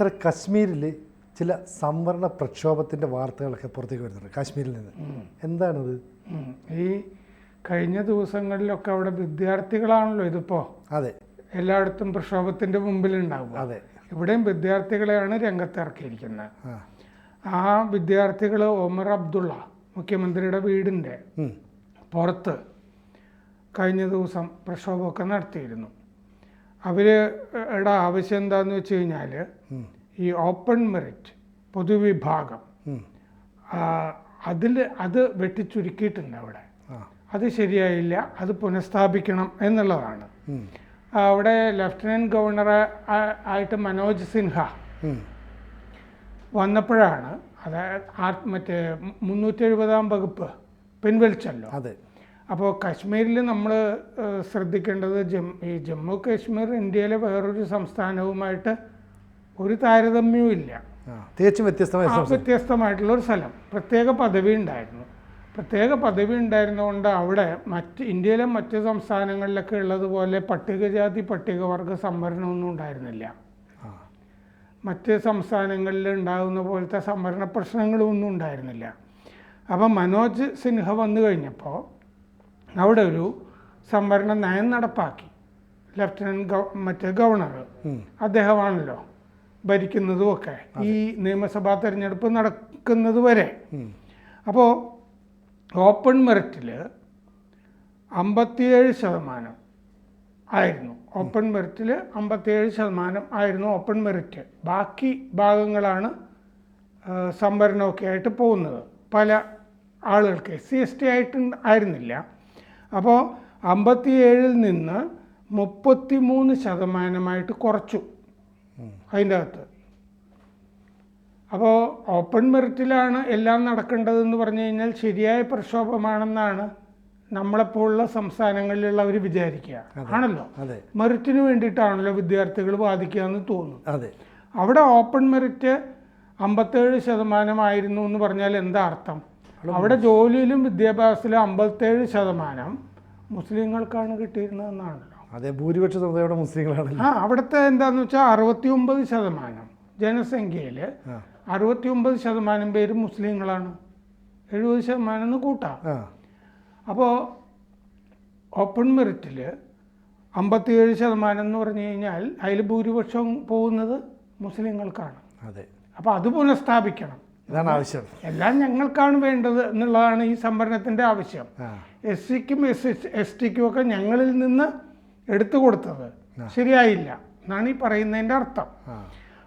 Sir കശ്മീരിൽ ചില സംവരണ പ്രക്ഷോഭത്തിന്റെ വാർത്തകളൊക്കെ പുറത്തേക്ക് വരുന്നുണ്ട് കാശ്മീരിൽ നിന്ന്. എന്താണത്. ഈ കഴിഞ്ഞ ദിവസങ്ങളിലൊക്കെ അവിടെ വിദ്യാർത്ഥികളാണല്ലോ ഇതിപ്പോൾ അതെ. എല്ലായിടത്തും പ്രക്ഷോഭത്തിന്റെ മുമ്പിലുണ്ടാവുക. അതെ. ഇവിടെയും വിദ്യാർത്ഥികളെയാണ് രംഗത്തിറക്കിയിരിക്കുന്നത്. ആ. ആ വിദ്യാർത്ഥികൾ ഒമർ അബ്ദുള്ള മുഖ്യമന്ത്രിയുടെ വീടിന്റെ പുറത്ത് കഴിഞ്ഞ ദിവസം പ്രക്ഷോഭമൊക്കെ നടത്തിയിരുന്നു. അവർ യുടെ ആവശ്യം എന്താണെന്ന് വെച്ച് കഴിഞ്ഞാൽ ഈ ഓപ്പൺ മെറിറ്റ് പൊതുവിഭാഗം. അതിൽ അത് വെട്ടിച്ചുരുക്കിയിട്ടുണ്ട് അവിടെ. അത് ശരിയായില്ല അത് പുനഃസ്ഥാപിക്കണം എന്നുള്ളതാണ്. അവിടെ ലഫ്റ്റനന്റ് ഗവർണർ ആയിട്ട് മനോജ് സിൻഹ വന്നപ്പോഴാണ് അതായത് മറ്റേ മുന്നൂറ്റി എഴുപതാം വകുപ്പ് പിൻവലിച്ചല്ലോ. അതെ. അപ്പോൾ കാശ്മീരിൽ നമ്മൾ ശ്രദ്ധിക്കേണ്ടത് ജം ഈ ജമ്മു കാശ്മീർ ഇന്ത്യയിലെ വേറൊരു സംസ്ഥാനവുമായിട്ട് ഒരു താരതമ്യവും ഇല്ല. തികച്ചും വ്യത്യസ്തമായ വ്യത്യസ്തമായിട്ടുള്ള ഒരു സ്ഥലം. പ്രത്യേക പദവി ഉണ്ടായിരുന്നു. പ്രത്യേക പദവി ഉണ്ടായിരുന്നതുകൊണ്ട് അവിടെ മറ്റ് ഇന്ത്യയിലെ മറ്റ് സംസ്ഥാനങ്ങളിലൊക്കെ ഉള്ളതുപോലെ പട്ടികജാതി പട്ടികവർഗ സംവരണമൊന്നും ഉണ്ടായിരുന്നില്ല. മറ്റ് സംസ്ഥാനങ്ങളിൽ ഉണ്ടാകുന്ന പോലത്തെ സംവരണ പ്രശ്നങ്ങളൊന്നും ഉണ്ടായിരുന്നില്ല. അപ്പം മനോജ് സിൻഹ വന്നു കഴിഞ്ഞപ്പോൾ അവിടെ ഒരു സംവരണ നയം നടപ്പാക്കി. ലഫ്റ്റനന്റ് ഗവ മറ്റേ ഗവർണർ അദ്ദേഹമാണല്ലോ ഭരിക്കുന്നതുമൊക്കെ. ഈ നിയമസഭാ തെരഞ്ഞെടുപ്പ് നടക്കുന്നത് വരെ അപ്പോൾ ഓപ്പൺ മെറിറ്റിൽ അമ്പത്തിയേഴ് ശതമാനം ആയിരുന്നു. ഓപ്പൺ മെറിറ്റിൽ അമ്പത്തിയേഴ് ശതമാനം ആയിരുന്നു ഓപ്പൺ മെറിറ്റ് ബാക്കി ഭാഗങ്ങളാണ് സംവരണമൊക്കെ ആയിട്ട് പോകുന്നത്. പല ആളുകൾക്ക് എസ് സി എസ് ടി ആയിട്ട് ആയിരുന്നില്ല. അപ്പോൾ അമ്പത്തിയേഴിൽ നിന്ന് മുപ്പത്തി മൂന്ന് ശതമാനമായിട്ട് കുറച്ചു അതിന്റെ അകത്ത് അപ്പോൾ ഓപ്പൺ മെറിറ്റിലാണ് എല്ലാം നടക്കേണ്ടതെന്ന് പറഞ്ഞു കഴിഞ്ഞാൽ ശരിയായ പ്രക്ഷോഭമാണെന്നാണ് നമ്മളെപ്പോലുള്ള സംസ്ഥാനങ്ങളിലുള്ളവർ വിചാരിക്കുക. ആണല്ലോ? മെറിറ്റിന് വേണ്ടിയിട്ടാണല്ലോ വിദ്യാർത്ഥികൾ ബാധിക്കുക എന്ന് തോന്നുന്നു അതെ. അവിടെ ഓപ്പൺ മെറിറ്റ് അമ്പത്തേഴ് ശതമാനമായിരുന്നു എന്ന് പറഞ്ഞാൽ എന്താ അർത്ഥം? അവിടെ ജോലിയിലും വിദ്യാഭ്യാസത്തിലും അമ്പത്തേഴ് ശതമാനം മുസ്ലിങ്ങൾക്കാണ് കിട്ടിയിരുന്നതെന്നാണല്ലോ. അതെ ഭൂരിപക്ഷ സമുദായം മുസ്ലിങ്ങളാണ് ആ അവിടുത്തെ എന്താന്ന് വെച്ചാൽ അറുപത്തി ഒമ്പത് ശതമാനം ജനസംഖ്യയിൽ അറുപത്തി ഒമ്പത് ശതമാനം പേര് മുസ്ലിങ്ങളാണ്. എഴുപത് ശതമാനം എന്ന് കൂട്ടാം. അപ്പോൾ ഓപ്പൺ മെറിറ്റിൽ അമ്പത്തിയേഴ് ശതമാനം എന്ന് പറഞ്ഞു കഴിഞ്ഞാൽ അതിൽ ഭൂരിപക്ഷം പോകുന്നത് മുസ്ലിങ്ങൾക്കാണ്. അതെ. അപ്പോൾ അത് പുനഃസ്ഥാപിക്കണം. ഇതാണ് ആവശ്യം. എല്ലാം ഞങ്ങൾക്കാണ് വേണ്ടത് എന്നുള്ളതാണ് ഈ സംവരണത്തിന്റെ ആവശ്യം. എസ് സിക്കും എസ് എസ് ടിക്കും ഒക്കെ ഞങ്ങളിൽ നിന്ന് എടുത്തു കൊടുത്തത്. ശരിയായില്ല എന്നാണ് ഈ പറയുന്നതിന്റെ അർത്ഥം.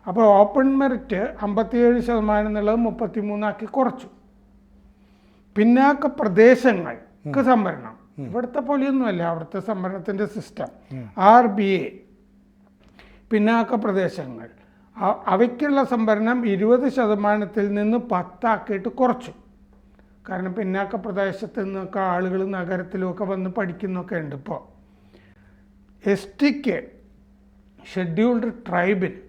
അപ്പോൾ ഓപ്പൺ മെറിറ്റ് അമ്പത്തിയേഴ് ശതമാനം എന്നുള്ളത് മുപ്പത്തി മൂന്നാക്കി കുറച്ചു. പിന്നാക്ക പ്രദേശങ്ങൾക്ക് സംവരണം ഇവിടുത്തെ പോലെയൊന്നുമല്ല അവിടുത്തെ സംവരണത്തിന്റെ സിസ്റ്റം. R B A. പിന്നാക്ക പ്രദേശങ്ങൾ. അവയ്ക്കുള്ള സംഭരണം ഇരുപത് ശതമാനത്തിൽ നിന്ന് പത്താക്കിയിട്ട് കുറച്ചു. കാരണം പിന്നാക്ക പ്രദേശത്ത് നിന്നൊക്കെ ആളുകൾ നഗരത്തിലുമൊക്കെ വന്ന് പഠിക്കുന്നൊക്കെ ഉണ്ട് ഇപ്പോൾ എസ് ടിക്ക് ഷെഡ്യൂൾഡ് ട്രൈബിന്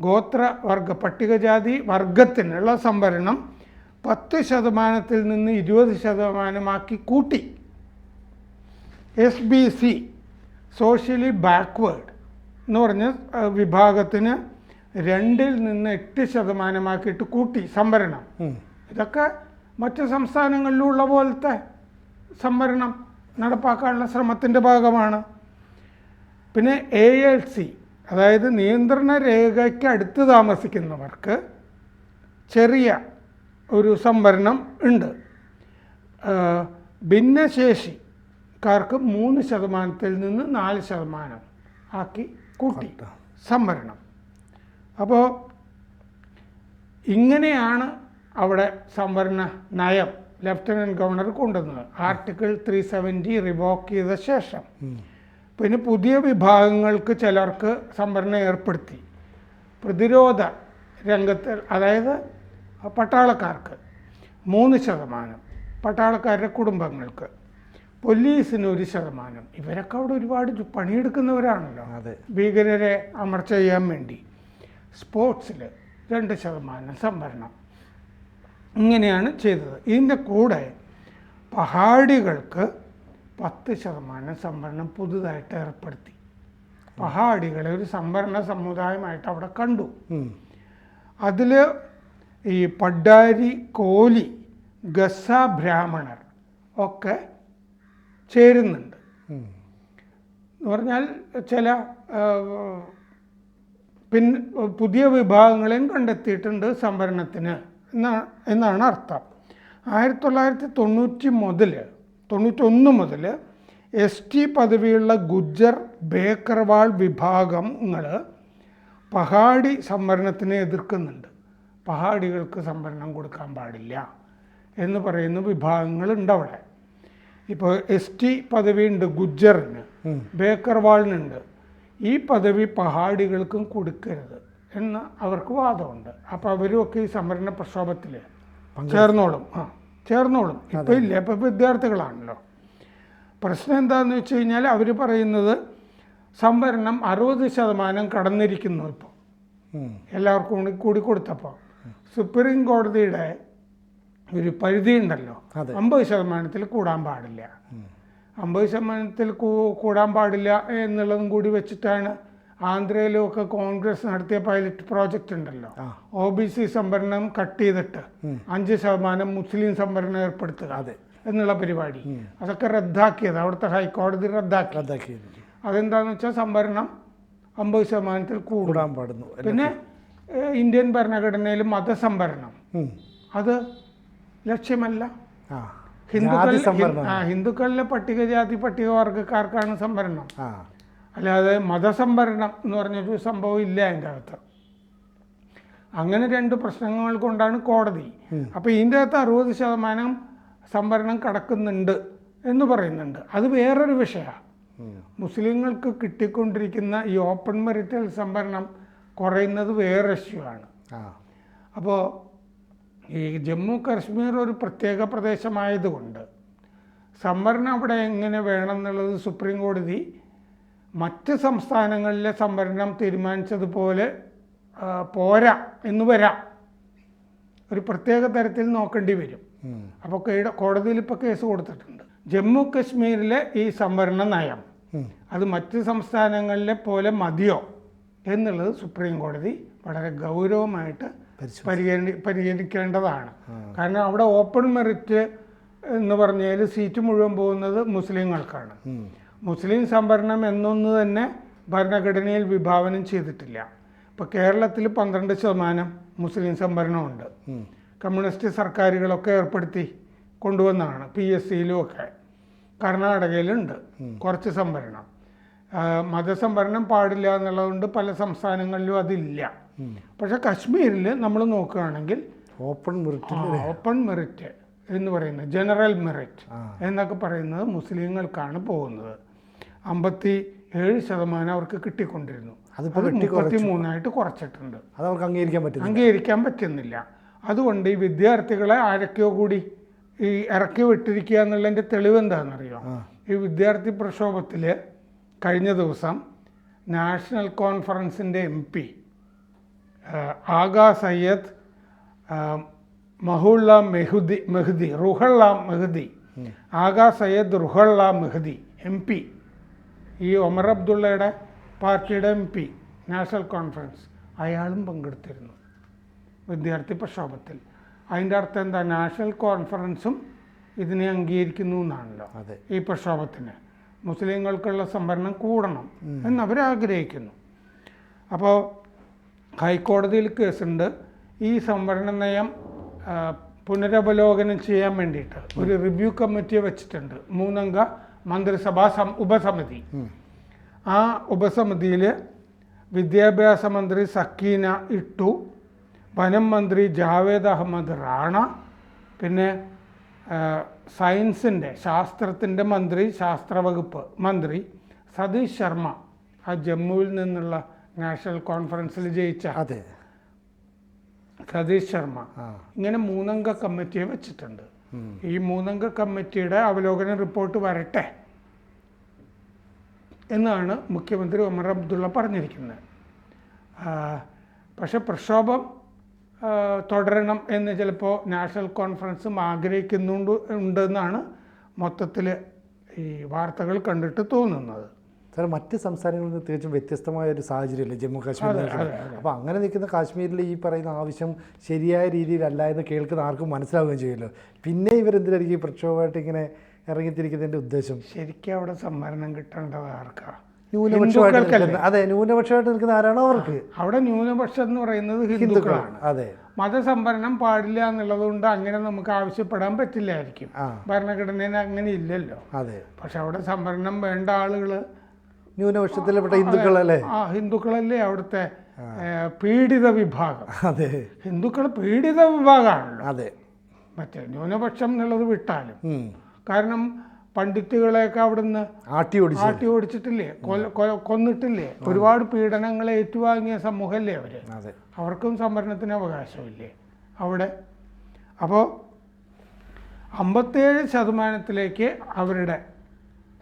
ഗോത്ര വർഗ പട്ടികജാതി വർഗത്തിനുള്ള സംവരണം പത്ത് ശതമാനത്തിൽ നിന്ന് ഇരുപത് ശതമാനമാക്കി കൂട്ടി. S B C socially backward എന്ന് പറഞ്ഞ വിഭാഗത്തിന് രണ്ടിൽ നിന്ന് എട്ട് ശതമാനമാക്കിയിട്ട് കൂട്ടി സംവരണം. ഇതൊക്കെ മറ്റു സംസ്ഥാനങ്ങളിലുള്ള പോലത്തെ സംവരണം നടപ്പാക്കാനുള്ള ശ്രമത്തിന്റെ ഭാഗമാണ്. പിന്നെ എ എൽ സി അതായത് നിയന്ത്രണ രേഖയ്ക്ക് അടുത്ത് താമസിക്കുന്നവർക്ക് ചെറിയ ഒരു സംവരണം ഉണ്ട്. ഭിന്നശേഷിക്കാർക്ക് മൂന്ന് ശതമാനത്തിൽ നിന്ന് നാല് ശതമാനം ആക്കി കൂട്ടി സംവരണം. അപ്പോൾ ഇങ്ങനെയാണ് അവിടെ സംവരണ നയം ലഫ്റ്റനന്റ് ഗവർണർ കൊണ്ടുവന്നത്. ആർട്ടിക്കിൾ ത്രീ സെവന്റി റിവോക്ക് ചെയ്ത ശേഷം. പിന്നെ പുതിയ വിഭാഗങ്ങൾക്ക് ചിലർക്ക് സംവരണം ഏർപ്പെടുത്തി. പ്രതിരോധ രംഗത്ത് അതായത് പട്ടാളക്കാർക്ക് മൂന്ന് ശതമാനം പട്ടാളക്കാരുടെ കുടുംബങ്ങൾക്ക് പോലീസിന് ഒരു ശതമാനം. ഇവരൊക്കെ അവിടെ ഒരുപാട് പണിയെടുക്കുന്നവരാണല്ലോ. അതെ. ഭീകരരെ അമർച്ച ചെയ്യാൻ വേണ്ടി. സ്പോർട്സിൽ രണ്ട് ശതമാനം സംവരണം. ഇങ്ങനെയാണ് ചെയ്തത്. ഇതിന്റെ കൂടെ പഹാടികൾക്ക് പത്ത് ശതമാനം സംവരണം പുതുതായിട്ട് ഏർപ്പെടുത്തി. പഹാടികളെ ഒരു സംവരണ സമുദായമായിട്ട് അവിടെ കണ്ടു. അതിൽ ഈ പഡ്ഡാരി കോലി ഗസ ബ്രാഹ്മണർ ഒക്കെ ചേരുന്നുണ്ട്. എന്ന് പറഞ്ഞാൽ ചില പിൻ പുതിയ വിഭാഗങ്ങളെയും കണ്ടെത്തിയിട്ടുണ്ട് സംവരണത്തിന്. എന്നാ എന്നാണ് അർത്ഥം. ആയിരത്തി തൊള്ളായിരത്തി തൊണ്ണൂറ്റി മുതൽ തൊണ്ണൂറ്റൊന്ന് മുതൽ എസ് ടി പദവിയുള്ള ഗുജ്ജർ ബേക്കർവാൾ വിഭാഗങ്ങൾ പഹാടി സംവരണത്തിനെ എതിർക്കുന്നുണ്ട്. പഹാടികൾക്ക് സംവരണം കൊടുക്കാൻ പാടില്ല എന്ന് പറയുന്ന വിഭാഗങ്ങളുണ്ട് അവിടെ. ഇപ്പോൾ എസ് ടി പദവിയുണ്ട് ഗുജ്ജറിന് ബേക്കർവാളിനുണ്ട്. ഈ പദവി പഹാടികൾക്കും കൊടുക്കരുത് എന്ന് അവർക്ക് വാദമുണ്ട്. അപ്പോൾ അവരുമൊക്കെ ഈ സംവരണ പ്രക്ഷോഭത്തിൽ ചേർന്നോളും. ആ ചേർന്നോളും. ഇപ്പോൾ ഇല്ല. ഇപ്പം വിദ്യാർത്ഥികളാണല്ലോ. പ്രശ്നം എന്താണെന്ന് വെച്ച് കഴിഞ്ഞാൽ അവർ പറയുന്നത് സംവരണം അറുപത് ശതമാനം കടന്നിരിക്കുന്നു ഇപ്പോൾ എല്ലാവർക്കും കൂടി കൂടി കൊടുത്തപ്പോൾ സുപ്രീം കോടതിയുടെ ഒരു പരിധി ഉണ്ടല്ലോ. അമ്പത് ശതമാനത്തിൽ കൂടാൻ പാടില്ല. അമ്പത് ശതമാനത്തിൽ കൂടാൻ പാടില്ല എന്നുള്ളതും കൂടി വെച്ചിട്ടാണ് ആന്ധ്രയിലും ഒക്കെ കോൺഗ്രസ് നടത്തിയ പൈലറ്റ് പ്രോജക്റ്റ് ഉണ്ടല്ലോ. ഒ ബി സി സംവരണം കട്ട് ചെയ്തിട്ട് അഞ്ച് ശതമാനം മുസ്ലിം സംവരണം ഏർപ്പെടുത്തുക അതെ. എന്നുള്ള പരിപാടി. അതൊക്കെ റദ്ദാക്കിയത് അവിടുത്തെ ഹൈക്കോടതി റദ്ദാക്കി. റദ്ദാക്കിയത് അതെന്താന്ന് വെച്ചാൽ സംവരണം അമ്പത് ശതമാനത്തിൽ കൂടാൻ പാടുന്നു. പിന്നെ ഇന്ത്യൻ ഭരണഘടനയിൽ മതസംവരണം. അത് ലക്ഷ്യമല്ല. ആ. ആ ഹിന്ദുക്കളിലെ പട്ടികജാതി പട്ടികവർഗക്കാർക്കാണ് സംവരണം. അല്ലാതെ മതസംവരണം എന്ന് പറഞ്ഞൊരു സംഭവം ഇല്ല അതിന്റെ അകത്ത്. അങ്ങനെ രണ്ട് പ്രശ്നങ്ങൾ കൊണ്ടാണ് കോടതി. അപ്പോൾ ഇതിന്റെ അകത്ത് അറുപത് ശതമാനം സംവരണം കടക്കുന്നുണ്ട് എന്ന് പറയുന്നുണ്ട്. അത് വേറൊരു വിഷയമാണ് മുസ്ലിങ്ങൾക്ക് കിട്ടിക്കൊണ്ടിരിക്കുന്ന ഈ ഓപ്പൺ മെറിറ്റൽ സംവരണം കുറയുന്നത് വേറെ ഇഷ്യൂ ആണ്. അപ്പോൾ ഈ ജമ്മു കാശ്മീർ ഒരു പ്രത്യേക പ്രദേശമായതുകൊണ്ട് സംവരണം അവിടെ എങ്ങനെ വേണം എന്നുള്ളത് സുപ്രീം കോടതി മറ്റ് സംസ്ഥാനങ്ങളിലെ സംവരണം തീരുമാനിച്ചതുപോലെ പോരാ എന്ന് വരാം ഒരു പ്രത്യേക തരത്തിൽ നോക്കേണ്ടി വരും. അപ്പോൾ കേട- കോടതിയിൽ ഇപ്പോൾ കേസ് കൊടുത്തിട്ടുണ്ട് ജമ്മു കശ്മീരിലെ ഈ സംവരണ നയം അത് മറ്റ് സംസ്ഥാനങ്ങളിലെ പോലെ മതിയോ എന്നുള്ളത് സുപ്രീം കോടതി വളരെ ഗൗരവമായിട്ട്. പരിഗണി പരിഗണിക്കേണ്ടതാണ്. കാരണം അവിടെ ഓപ്പൺ മെറിറ്റ് എന്ന് പറഞ്ഞാൽ സീറ്റ് മുഴുവൻ പോകുന്നത് മുസ്ലിങ്ങൾക്കാണ്. മുസ്ലിം സംവരണം എന്നൊന്ന് തന്നെ ഭരണഘടനയിൽ വിഭാവനം ചെയ്തിട്ടില്ല. ഇപ്പോൾ കേരളത്തിൽ പന്ത്രണ്ട് ശതമാനം മുസ്ലിം സംവരണമുണ്ട്. കമ്മ്യൂണിസ്റ്റ് സർക്കാരുകളൊക്കെ ഏർപ്പെടുത്തി കൊണ്ടുവന്നതാണ് പി എസ് സിയിലും ഒക്കെ. കർണാടകയിലുണ്ട് കുറച്ച് സംവരണം. മതസംവരണം പാടില്ല എന്നുള്ളതുകൊണ്ട് പല സംസ്ഥാനങ്ങളിലും അതില്ല. പക്ഷെ കശ്മീരിൽ നമ്മൾ നോക്കുകയാണെങ്കിൽ ഓപ്പൺ മെറിറ്റ് ഓപ്പൺ മെറിറ്റ് എന്ന് പറയുന്നത് ജനറൽ മെറിറ്റ് എന്നൊക്കെ പറയുന്നത് മുസ്ലിങ്ങൾക്കാണ് പോകുന്നത്. അമ്പത്തി ഏഴ് ശതമാനം അവർക്ക് കിട്ടിക്കൊണ്ടിരുന്നു. അത് മുപ്പത്തി മൂന്നായിട്ട് കുറച്ചിട്ടുണ്ട്. അത് അവർക്ക് അംഗീകരിക്കാൻ പറ്റും അംഗീകരിക്കാൻ പറ്റുന്നില്ല. അതുകൊണ്ട് ഈ വിദ്യാർത്ഥികളെ ആരൊക്കെയോ കൂടി ഈ ഇറക്കി വിട്ടിരിക്കുക എന്നുള്ളതിന്റെ തെളിവ് എന്താണെന്നറിയോ? ഈ വിദ്യാർത്ഥി പ്രക്ഷോഭത്തിൽ കഴിഞ്ഞ ദിവസം നാഷണൽ കോൺഫറൻസിന്റെ M P Aga Syed മഹുള്ള മെഹുദി Mehdi Ruhullah Mehdi Aga Syed Ruhullah Mehdi M P ഈ ഒമർ അബ്ദുള്ളയുടെ പാർട്ടിയുടെ എം പി നാഷണൽ കോൺഫറൻസ് അയാളും പങ്കെടുത്തിരുന്നു വിദ്യാർത്ഥി പ്രക്ഷോഭത്തിൽ. അതിന്റെ അർത്ഥം എന്താ? നാഷണൽ കോൺഫറൻസും ഇതിനെ അംഗീകരിക്കുന്നു എന്നാണല്ലോ അതെ. ഈ പ്രക്ഷോഭത്തിന്. മുസ്ലിങ്ങൾക്കുള്ള സംവരണം കൂടണം എന്നവർ ആഗ്രഹിക്കുന്നു അപ്പോൾ ഹൈക്കോടതിയിൽ കേസുണ്ട്. ഈ സംവരണ നയം പുനരവലോകനം ചെയ്യാൻ വേണ്ടിയിട്ട് ഒരു റിവ്യൂ കമ്മിറ്റിയെ വെച്ചിട്ടുണ്ട്. മൂന്നംഗ മന്ത്രിസഭാ സം ഉപസമിതി. ആ ഉപസമിതിയിൽ വിദ്യാഭ്യാസ മന്ത്രി സക്കീന ഇട്ടു വനം മന്ത്രി ജാവേദ് അഹമ്മദ് റാണ പിന്നെ സയൻസിന്റെ ശാസ്ത്രത്തിന്റെ മന്ത്രി ശാസ്ത്രവകുപ്പ് മന്ത്രി സതീഷ് ശർമ്മ ആ ജമ്മുവിൽ നിന്നുള്ള നാഷണൽ കോൺഫറൻസിൽ ജയിച്ച അതെ. സതീഷ് ശർമ്മ ഇങ്ങനെ മൂന്നംഗ കമ്മിറ്റിയെ വെച്ചിട്ടുണ്ട്. ഈ മൂന്നംഗ കമ്മിറ്റിയുടെ അവലോകന റിപ്പോർട്ട് വരട്ടെ എന്നാണ് മുഖ്യമന്ത്രി ഉമർ അബ്ദുള്ള പറഞ്ഞിരിക്കുന്നത്. പക്ഷെ പ്രക്ഷോഭം തുടരണം എന്ന് ചിലപ്പോൾ നാഷണൽ കോൺഫറൻസും ആഗ്രഹിക്കുന്നുണ്ട് ഉണ്ടെന്നാണ് മൊത്തത്തിൽ ഈ വാർത്തകൾ കണ്ടിട്ട് തോന്നുന്നത്. സാർ മറ്റ് സംസ്ഥാനങ്ങളിൽ നിന്ന് തികച്ചും വ്യത്യസ്തമായ ഒരു സാഹചര്യമല്ലേ ജമ്മു കാശ്മീരിൽ അപ്പോൾ അങ്ങനെ നിൽക്കുന്ന കാശ്മീരിൽ ഈ പറയുന്ന ആവശ്യം ശരിയായ രീതിയിലല്ല എന്ന് കേൾക്കുന്ന ആർക്കും മനസ്സിലാവുകയും ചെയ്യുമല്ലോ പിന്നെ ഇവരെന്തിനായിരിക്കും ഈ പ്രക്ഷോഭമായിട്ട് ഇങ്ങനെ ഇറങ്ങിത്തിരിക്കുന്നതിന്റെ ഉദ്ദേശം? ശരിക്കും അവിടെ സംവരണം കിട്ടേണ്ടത് ആർക്കാ? ന്യൂനപക്ഷമായിട്ട്? അതെ ന്യൂനപക്ഷമായിട്ട് നിൽക്കുന്ന ആരാണോ അവർക്ക്. അവിടെ ന്യൂനപക്ഷം എന്ന് പറയുന്നത് ഹിന്ദുക്കളാണ്. അതെ. മതസംവരണം പാടില്ല എന്നുള്ളത് കൊണ്ട് അങ്ങനെ നമുക്ക് ആവശ്യപ്പെടാൻ പറ്റില്ലായിരിക്കും. ഭരണഘടനയിൽ അങ്ങനെ ഇല്ലല്ലോ. അതെ. പക്ഷെ അവിടെ സംവരണം വേണ്ട ആളുകൾ ന്യൂനപക്ഷത്തിൽപ്പെട്ട ഹിന്ദുക്കളല്ലേ? ആ ഹിന്ദുക്കളല്ലേ അവിടുത്തെ പീഡിത വിഭാഗം. അതെ. ഹിന്ദുക്കൾ പീഡിത വിഭാഗമാണല്ലോ. അതെ. മറ്റേ ന്യൂനപക്ഷം എന്നുള്ളത് വിട്ടാലും. കാരണം പണ്ഡിറ്റുകളെയൊക്കെ അവിടുന്ന് ആട്ടി ഓടിച്ചു ആട്ടി ഓടിച്ചിട്ടില്ലേ? കൊന്നിട്ടില്ലേ? ഒരുപാട് പീഡനങ്ങൾ ഏറ്റുവാങ്ങിയ സമൂഹമല്ലേ അവർ? അവർക്കും സംവരണത്തിന് അവകാശമില്ലേ? അവിടെ. അപ്പോൾ അമ്പത്തേഴ് ശതമാനത്തിലേക്ക് അവരുടെ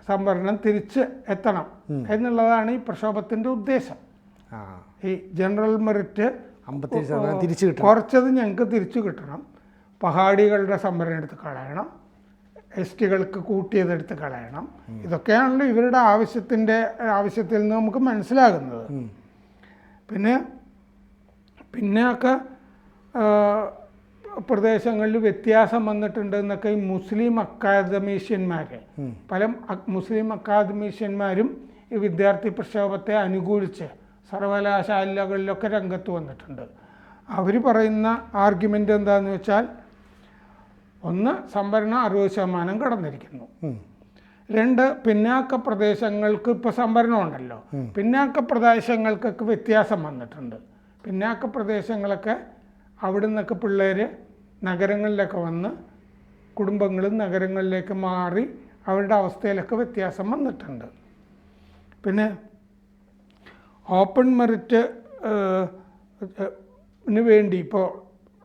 സംവരണം തിരിച്ച് എത്തണം എന്നുള്ളതാണ് ഈ പ്രക്ഷോഭത്തിന്റെ ഉദ്ദേശം. ഈ ജനറൽ മെറിറ്റ് കുറച്ചത് ഞങ്ങൾക്ക് തിരിച്ചു കിട്ടണം. പഹാടികളുടെ സംവരണം എടുത്ത് കളയണം. എസ് ടികൾക്ക് കൂട്ടിയതെടുത്ത് കളയണം. ഇതൊക്കെയാണ് ഇവരുടെ ആവശ്യത്തിന്റെ ആവശ്യത്തിൽ നിന്ന് നമുക്ക് മനസ്സിലാകുന്നത്. പിന്നെ പിന്നെയൊക്കെ പ്രദേശങ്ങളിൽ വ്യത്യാസം വന്നിട്ടുണ്ട് എന്നൊക്കെ ഈ മുസ്ലിം അക്കാദമീഷ്യന്മാർ പല മുസ്ലിം അക്കാദമീഷ്യന്മാരും ഈ വിദ്യാർത്ഥി പ്രക്ഷോഭത്തെ അനുകൂലിച്ച് സർവകലാശാലകളിലൊക്കെ രംഗത്ത് വന്നിട്ടുണ്ട്. അവർ പറയുന്ന ആർഗ്യുമെന്റ് എന്താണെന്ന് വെച്ചാൽ ഒന്ന് സംവരണം അറുപത് ശതമാനം കടന്നിരിക്കുന്നു. രണ്ട് പിന്നാക്ക പ്രദേശങ്ങൾക്ക് ഇപ്പോൾ സംവരണം ഉണ്ടല്ലോ പിന്നാക്ക പ്രദേശങ്ങൾക്കൊക്കെ വ്യത്യാസം വന്നിട്ടുണ്ട്. പിന്നാക്ക പ്രദേശങ്ങളൊക്കെ അവിടെ നിന്നൊക്കെ പിള്ളേർ നഗരങ്ങളിലൊക്കെ വന്ന് കുടുംബങ്ങളും നഗരങ്ങളിലേക്ക് മാറി അവരുടെ അവസ്ഥയിലൊക്കെ വ്യത്യാസം വന്നിട്ടുണ്ട്. പിന്നെ ഓപ്പൺ മെറിറ്റ് വേണ്ടി ഇപ്പോൾ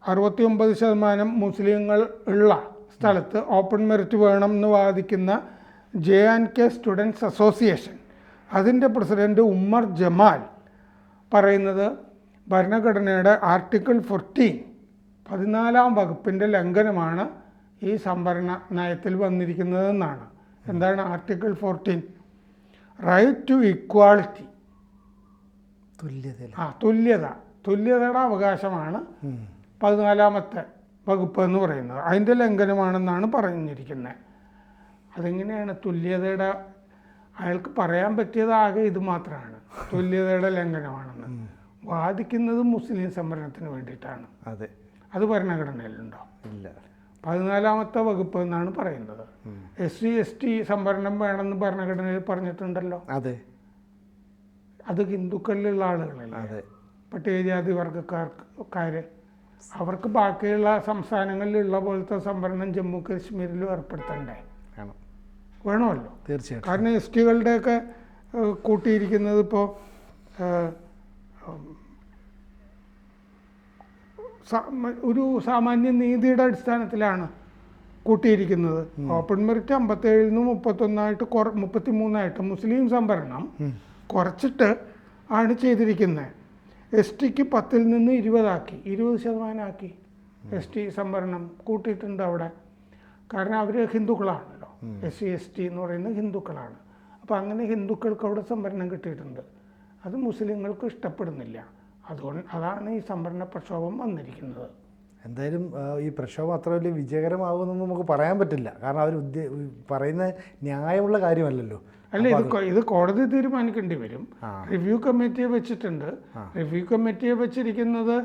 അറുപത്തി ഒമ്പത് ശതമാനം മുസ്ലിങ്ങൾ ഉള്ള സ്ഥലത്ത് ഓപ്പൺ മെറിറ്റ് വേണം എന്ന് വാദിക്കുന്ന J and K students association അതിന്റെ പ്രസിഡന്റ് ഉമ്മർ ജമാൽ പറയുന്നത് ഭരണഘടനയുടെ ആർട്ടിക്കിൾ ഫോർട്ടീൻ പതിനാലാം വകുപ്പിന്റെ ലംഘനമാണ് ഈ സംവരണ നയത്തിൽ വന്നിരിക്കുന്നതെന്നാണ്. എന്താണ് article fourteen right to equality തുല്യത ആ തുല്യത. തുല്യതയുടെ അവകാശമാണ് പതിനാലാമത്തെ വകുപ്പ് എന്ന് പറയുന്നത്. അതിന്റെ ലംഘനമാണെന്നാണ് പറഞ്ഞിരിക്കുന്നത്. അതെങ്ങനെയാണ്? തുല്യതയുടെ അയാൾക്ക് പറയാൻ പറ്റിയത് ആകെ ഇത് മാത്രമാണ്. തുല്യതയുടെ ലംഘനമാണെന്ന്. വാദിക്കുന്നത് മുസ്ലിം സംവരണത്തിന് വേണ്ടിയിട്ടാണ്. അതെ. അത് ഭരണഘടനയിലുണ്ടോ? ഇല്ല. പതിനാലാമത്തെ വകുപ്പ് എന്നാണ് പറയുന്നത്. എസ് സി എസ് ടി സംവരണം വേണമെന്ന് ഭരണഘടനയിൽ പറഞ്ഞിട്ടുണ്ടല്ലോ. അതെ. അത് ഹിന്ദുക്കളിലുള്ള ആളുകളല്ലേ? അതെ. പട്ടികജാതി വർഗക്കാർ അവർക്ക് ബാക്കിയുള്ള സംസ്ഥാനങ്ങളിലുള്ള പോലത്തെ സംവരണം ജമ്മു കാശ്മീരിലും ഏർപ്പെടുത്തണ്ടേ? വേണം. വേണമല്ലോ. തീർച്ചയായിട്ടും. കാരണം എസ് ടികളുടെയൊക്കെ കൂട്ടിയിരിക്കുന്നത് ഇപ്പോൾ ഒരു സാമാന്യ നീതിയുടെ അടിസ്ഥാനത്തിലാണ് കൂട്ടിയിരിക്കുന്നത്. ഓപ്പൺ മെറിറ്റ് അമ്പത്തേഴിൽ നിന്ന് മുപ്പത്തൊന്നായിട്ട് കുറ മുപ്പത്തി മൂന്നായിട്ട് മുസ്ലിം സംവരണം കുറച്ചിട്ട് ആണ് ചെയ്തിരിക്കുന്നത്. എസ് ടിക്ക് പത്തിൽ നിന്ന് ഇരുപതാക്കി ഇരുപത് ശതമാനമാക്കി എസ് ടി സംവരണം കൂട്ടിയിട്ടുണ്ട് അവിടെ. കാരണം അവർ ഹിന്ദുക്കളാണല്ലോ. എസ് സി എസ് ടി എന്ന് പറയുന്നത് ഹിന്ദുക്കളാണ്. അപ്പോൾ അങ്ങനെ ഹിന്ദുക്കൾക്ക് അവിടെ സംവരണം കിട്ടിയിട്ടുണ്ട്. അത് മുസ്ലിങ്ങൾക്ക് ഇഷ്ടപ്പെടുന്നില്ല. അതുകൊണ്ട് അതാണ് ഈ സംവരണ പ്രക്ഷോഭം വന്നിരിക്കുന്നത്. എന്തായാലും ഈ പ്രക്ഷോഭം അത്ര വലിയ വിജയകരമാകുമെന്നൊന്നും നമുക്ക് പറയാൻ പറ്റില്ല. കാരണം അവർ ഉദ്ദേ പറയുന്ന ന്യായമുള്ള കാര്യമല്ലല്ലോ. അല്ല ഇത് ഇത് കോടതി തീരുമാനിക്കേണ്ടി വരും. റിവ്യൂ കമ്മിറ്റിയെ വെച്ചിട്ടുണ്ട്. റിവ്യൂ കമ്മിറ്റിയെ വെച്ചിരിക്കുന്നത്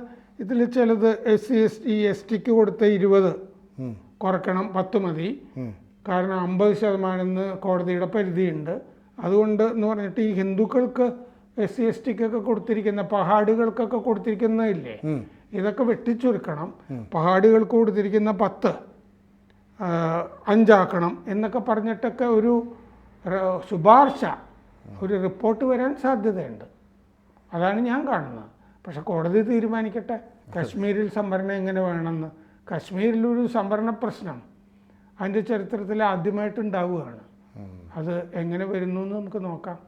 ഇതിൽ ചിലത് S C S T S tick കൊടുത്ത ഇരുപത് കുറക്കണം കുറയ്ക്കണം പത്ത് മതി. കാരണം അമ്പത് ശതമാനം കോടതിയുടെ പരിധിയുണ്ട്. അതുകൊണ്ട് എന്ന് പറഞ്ഞിട്ട് ഈ ഹിന്ദുക്കൾക്ക് എസ് സി എസ് ടിക്കൊക്കെ കൊടുത്തിരിക്കുന്ന പഹാടുകൾക്കൊക്കെ കൊടുത്തിരിക്കുന്നതില്ലേ. ഇതൊക്കെ വെട്ടിച്ചുരുക്കണം. പഹാടികൾക്ക് കൊടുത്തിരിക്കുന്ന പത്ത് അഞ്ചാക്കണം എന്നൊക്കെ പറഞ്ഞിട്ടൊക്കെ ഒരു ശുപാർശ ഒരു റിപ്പോർട്ട് വരാൻ സാധ്യതയുണ്ട്. അതാണ് ഞാൻ കാണുന്നത്. പക്ഷെ കോടതി തീരുമാനിക്കട്ടെ. കശ്മീരിൽ സംവരണം എങ്ങനെ വേണമെന്ന്. കശ്മീരിലൊരു സംവരണ പ്രശ്നം അതിന്റെ ചരിത്രത്തിൽ ആദ്യമായിട്ട് ഉണ്ടാവുകയാണ്. അത് എങ്ങനെ വരുന്നു എന്ന് നമുക്ക് നോക്കാം.